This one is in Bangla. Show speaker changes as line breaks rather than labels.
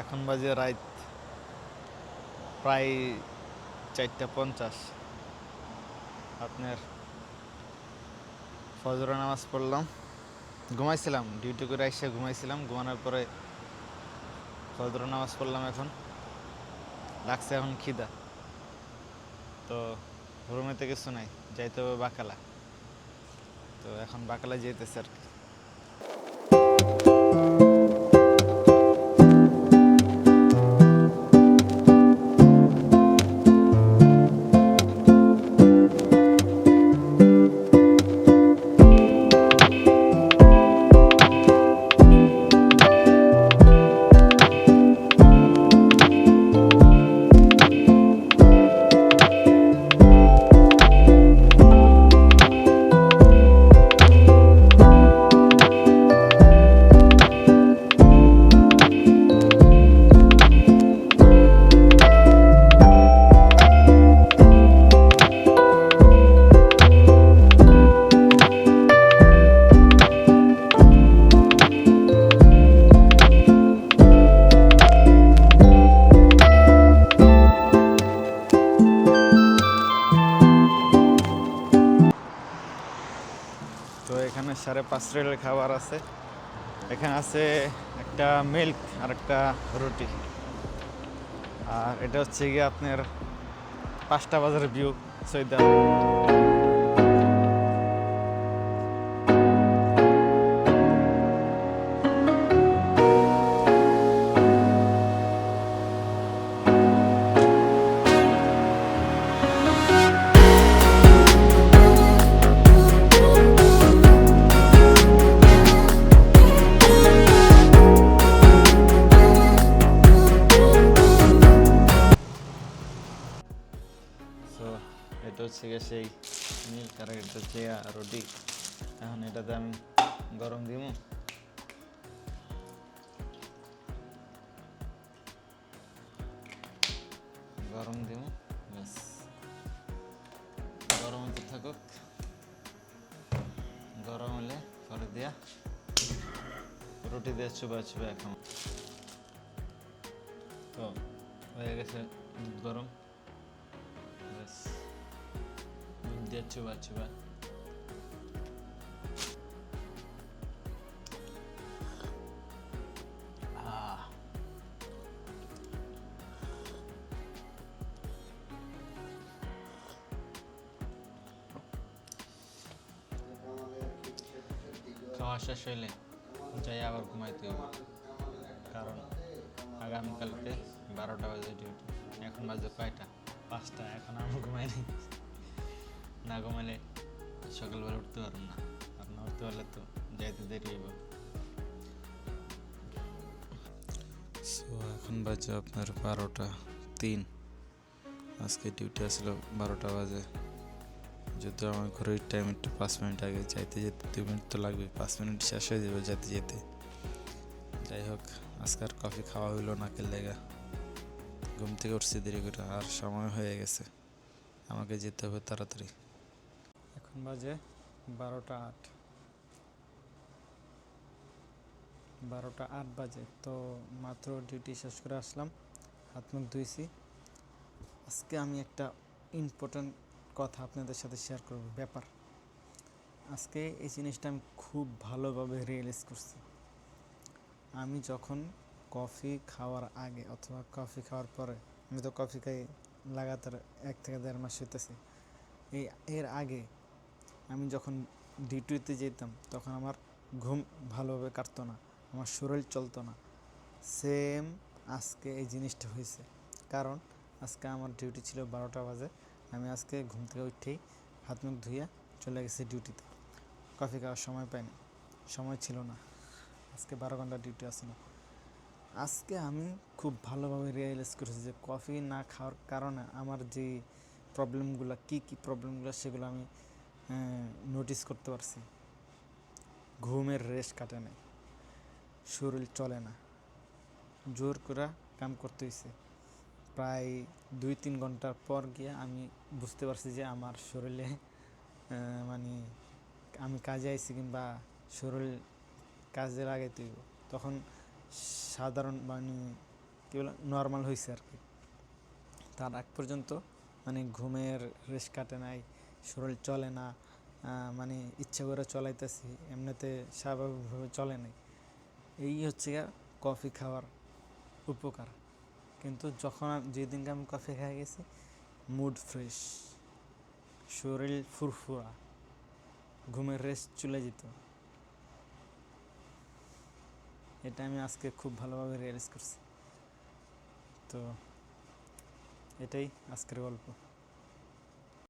এখন বাজে রাত প্রায় চারটা পঞ্চাশ। আপনার ফজর নামাজ পড়লাম। ঘুমাইছিলাম, ডিউটি করে এসে ঘুমাইছিলাম। ঘুমানোর পরে ফজর নামাজ পড়লাম এখন। লাগছে এখন খিদা। তো রুমেতে কিছু নাই, যাইতে হবে বাকালা। তো এখন বাকালা যেতেছে আর কি। তো এখানে সাড়ে পাঁচ রেলের খাবার আছে। এখানে আছে একটা মিল্ক আর একটা রুটি। আর এটা হচ্ছে গিয়ে আপনার পাঁচটা বাজারের ভিউ সৈদা সো এটা হচ্ছে গিয়ে সেই মিল্ক আর এটা হচ্ছে রুটি। এখন এটাতে আমি গরম দিব গরম দিব ব্যাস। গরম হতে থাকুক। গরম হলে পরে দিয়া রুটি দিয়ে চুবা চুবা এখন তো, হয়ে গেছে গরম। দিয়ে চুবা চুবা আহ খাওয়া শেষ হইলে যাই আবার ঘুমাইতে হবে কারণ আগামীকালকে বারোটা বাজে ডিউটি এখন বাজে কয়টা পাঁচটা এখন আমি ঘুমাইনি না ঘুমাইলে সকালবেলা উঠতে পারব না। আর না উঠতে পারলে তো যাইতে দেরি হইব। সো এখন বাজে আপনার বারোটা তিন। আজকে ডিউটি আসলো বারোটা বাজে। যদিও আমার ঘরের টাইম একটু পাঁচ মিনিট আগে, যাইতে যেতে দু মিনিট তো লাগবে, পাঁচ মিনিট শেষ হয়ে যাবে যেতে যেতে। যাই হোক, আজকে আর কফি খাওয়া হইল না লেগা। ঘুম থেকে উঠছি দেরি করে, আর সময় হয়ে গেছে। আমাকে যেতে হবে তাড়াতাড়ি। এখন বাজে বারোটা আট। বারোটা আট বাজে, তো মাত্র ডিউটি শেষ করে আসলাম, হাত মুখ ধুইছি। আজকে আমি একটা ইম্পর্ট্যান্ট কথা আপনাদের সাথে শেয়ার করব, ব্যাপার। আজকে এই জিনিসটা আমি খুব ভালোভাবে রিয়েলাইজ করছি। আমি যখন কফি খাওয়ার আগে অথবা কফি খাওয়ার পরে, আমি তো কফি খাই লাগাতার এক থেকে দেড় মাস হইতেছে, এই এর আগে আমি যখন ডিউটিতে যেতাম, তখন আমার ঘুম ভালোভাবে কাটতো না, আমার শরীর চলতো না। সেম আজকে এই জিনিসটা হয়েছে। কারণ আজকে আমার ডিউটি ছিল বারোটা বাজে, আমি আজকে ঘুম থেকে উঠেই হাত মুখ ধুইয়া চলে গেছি ডিউটিতে। কফি খাওয়ার সময় পাইনি, সময় ছিল না। আজকে বারো ঘণ্টা ডিউটি আসলো আজকে আমি খুব ভালোভাবে রিয়েলাইজ করেছি যে কফি না খাওয়ার কারণে আমার যে প্রবলেমগুলো কী কী প্রবলেমগুলো সেগুলো আমি নোটিস করতে পারছি। ঘুমের রেস্ট কাটে নাই। শরীর চলে না। জোর করে কাম করতে হয়েছে প্রায় দুই তিন ঘণ্টার পর গিয়ে আমি বুঝতে পারছি যে আমার শরীরে মানে আমি কাজে আইছি কিংবা শরীর কাজে লাগাইতে তখন সাধারণ মানে কী বলে নর্মাল হয়েছে আর কি। তার আগ পর্যন্ত মানে ঘুমের রেশ কাটে নাই। শরীর চলে না মানে ইচ্ছা করে চলাইতেছি, এমনিতে স্বাভাবিকভাবে চলে নাই। এই হচ্ছে কফি খাওয়ার উপকার। কিন্তু যখন যেদিনকে আমি কফি খেয়ে গেছি, মুড ফ্রেশ, শরীর ফুরফুরা, ঘুমের রেস্ট চলে যেত। এটা আমি আজকে খুব ভালোভাবে রিয়েলাইজ করছি। তো এটাই আজকের গল্প।